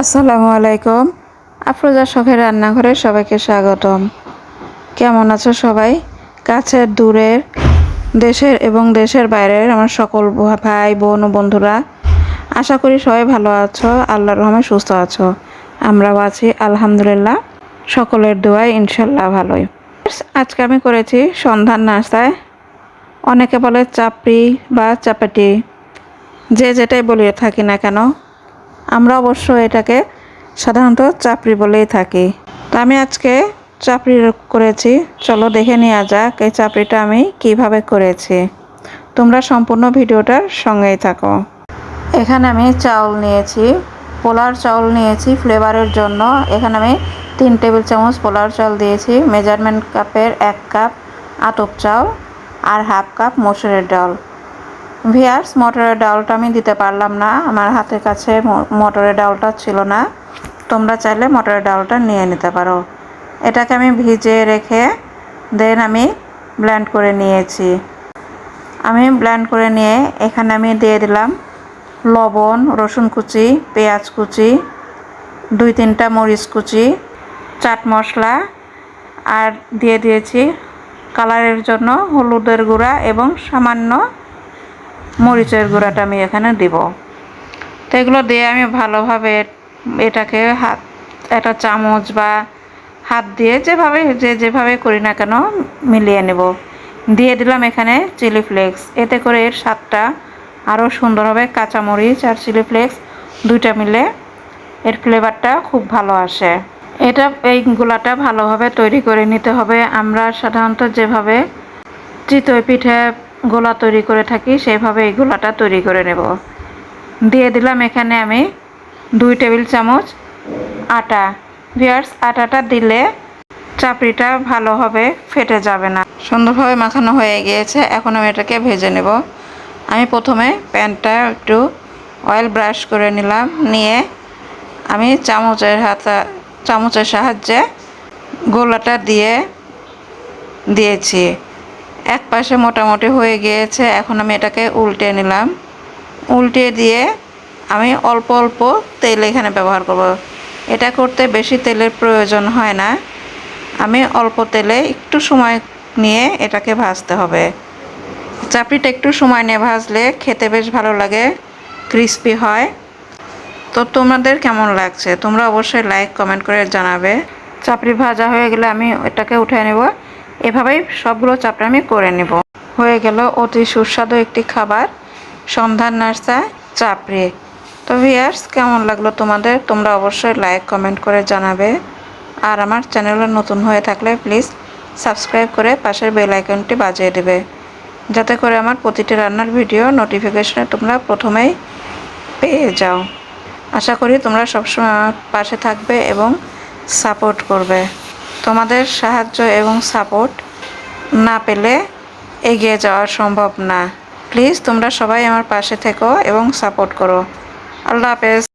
আসসালামু আলাইকুম। আফরোজা শখের রান্নাঘরে সবাইকে স্বাগতম। কেমন আছো সবাই? কাছের, দূরের, দেশের এবং দেশের বাইরের আমার সকল ভাই, বোন ও বন্ধুরা, আশা করি সবাই ভালো আছো, আল্লাহর রহমে সুস্থ আছো। আমরাও আছি, আলহামদুলিল্লাহ, সকলের দোয়ায় ইনশাল্লাহ ভালোই। আজকে আমি করেছি সন্ধান নাস্তায়। অনেকে বলে চাপড়ি বা চাপাটি। যে যেটাই বলে থাকি না কেন আমরা অবশ্য এটাকে সাধারণত চাপড়ি বলেই থাকি। তো আমি আজকে চাপড়ি করেছি। চলো দেখে নেওয়া যাক এই চাপড়িটা আমি কীভাবে করেছি। তোমরা সম্পূর্ণ ভিডিওটার সঙ্গেই থাকো। এখানে আমি চাউল নিয়েছি। পোলার চাউল নিয়েছি ফ্লেভারের জন্য। এখানে আমি তিন টেবিল চামচ পোলার চাউল দিয়েছি। মেজারমেন্ট কাপের এক কাপ আতপ চাউল আর হাফ কাপ মসুরের ডাল। ভিয়ার্স, মটরের ডালটা আমি দিতে পারলাম না। আমার হাতের কাছে মটরের ডালটা ছিল না। তোমরা চাইলে মটরের ডালটা নিয়ে নিতে পারো। এটাকে আমি ভিজিয়ে রেখে দেন আমি ব্ল্যান্ড করে নিয়েছি। আমি ব্ল্যান্ড করে নিয়ে এখানে আমি দিয়ে দিলাম লবণ, রসুন কুচি, পেঁয়াজ কুচি, দুই তিনটা মরিচ কুচি, চাট মশলা, আর দিয়ে দিয়েছি কালারের জন্য হলুদের গুঁড়া এবং সামান্য মরিচের গুঁড়াটা আমি এখানে দিব। তো এগুলো দিয়ে আমি ভালোভাবে এটাকে হাত, একটা চামচ বা হাত দিয়ে যেভাবে, যে যেভাবে করি না কেন মিলিয়ে নেব। দিয়ে দিলাম এখানে চিলি ফ্লেক্স। এতে করে এর স্বাদটা আরও সুন্দর হবে। কাঁচামরিচ আর চিলি ফ্লেক্স দুইটা মিলে এর ফ্লেভারটা খুব ভালো আসে। এটা, এই গুলাটা ভালোভাবে তৈরি করে নিতে হবে। আমরা সাধারণত যেভাবে চিতই পিঠে গোলা তৈরি করে থাকি, সেইভাবে এই গোলাটা তৈরি করে নেব। দিয়ে দিলাম এখানে আমি দুই টেবিল চামচ আটা। ভিয়ার্স আটাটা দিলে চাপড়িটা ভালোভাবে ফেটে যাবে না। সুন্দরভাবে মাখানো হয়ে গিয়েছে, এখন আমি এটাকে ভেজে নেব। আমি প্রথমে প্যানটা একটু অয়েল ব্রাশ করে নিলাম, নিয়ে আমি চামচের হাতা, চামচের সাহায্যে গোলাটা দিয়ে দিয়েছি। এক পাশে মোটামুটি হয়ে গিয়েছে, এখন আমি এটাকে উল্টে নিলাম। উল্টে দিয়ে আমি অল্প অল্প তেল এখানে ব্যবহার করব। এটা করতে বেশি তেলের প্রয়োজন হয় না। আমি অল্প তেলে একটু সময় নিয়ে এটাকে ভাজতে হবে। চাপড়িটা একটু সময় নিয়ে ভাজলে খেতে বেশ ভালো লাগে, ক্রিস্পি হয়। তো তোমাদের কেমন লাগছে? তোমরা অবশ্যই লাইক, কমেন্ট করে জানাবে। চাপড়ি ভাজা হয়ে গেলে আমি এটাকে উঠে নেব। এভাবেই সবগুলো চাপড়ি আমি করে নেব। হয়ে গেল অতি সুস্বাদু একটি খাবার সন্ধান নার্সা চাপড়ি। তো ভিয়ার্স কেমন লাগল তোমাদের? তোমরা অবশ্যই লাইক কমেন্ট করে জানাবে। আর আমার চ্যানেলে নতুন হয়ে থাকলে প্লিজ সাবস্ক্রাইব করে পাশের বেল আইকনটি বাজিয়ে দেবে। যাতে করে আমার প্রতিটি রান্নার ভিডিও নোটিফিকেশনে তোমরা প্রথমেই পেয়ে যাও। আশা করি তোমরা সবসময় পাশে থাকবে এবং সাপোর্ট করবে। তোমাদের সাহায্য এবং সাপোর্ট না পেলে এগিয়ে যাওয়া সম্ভব না। প্লিজ তোমরা সবাই আমার পাশে থেকো এবং সাপোর্ট করো। আল্লাহ হাফেজ।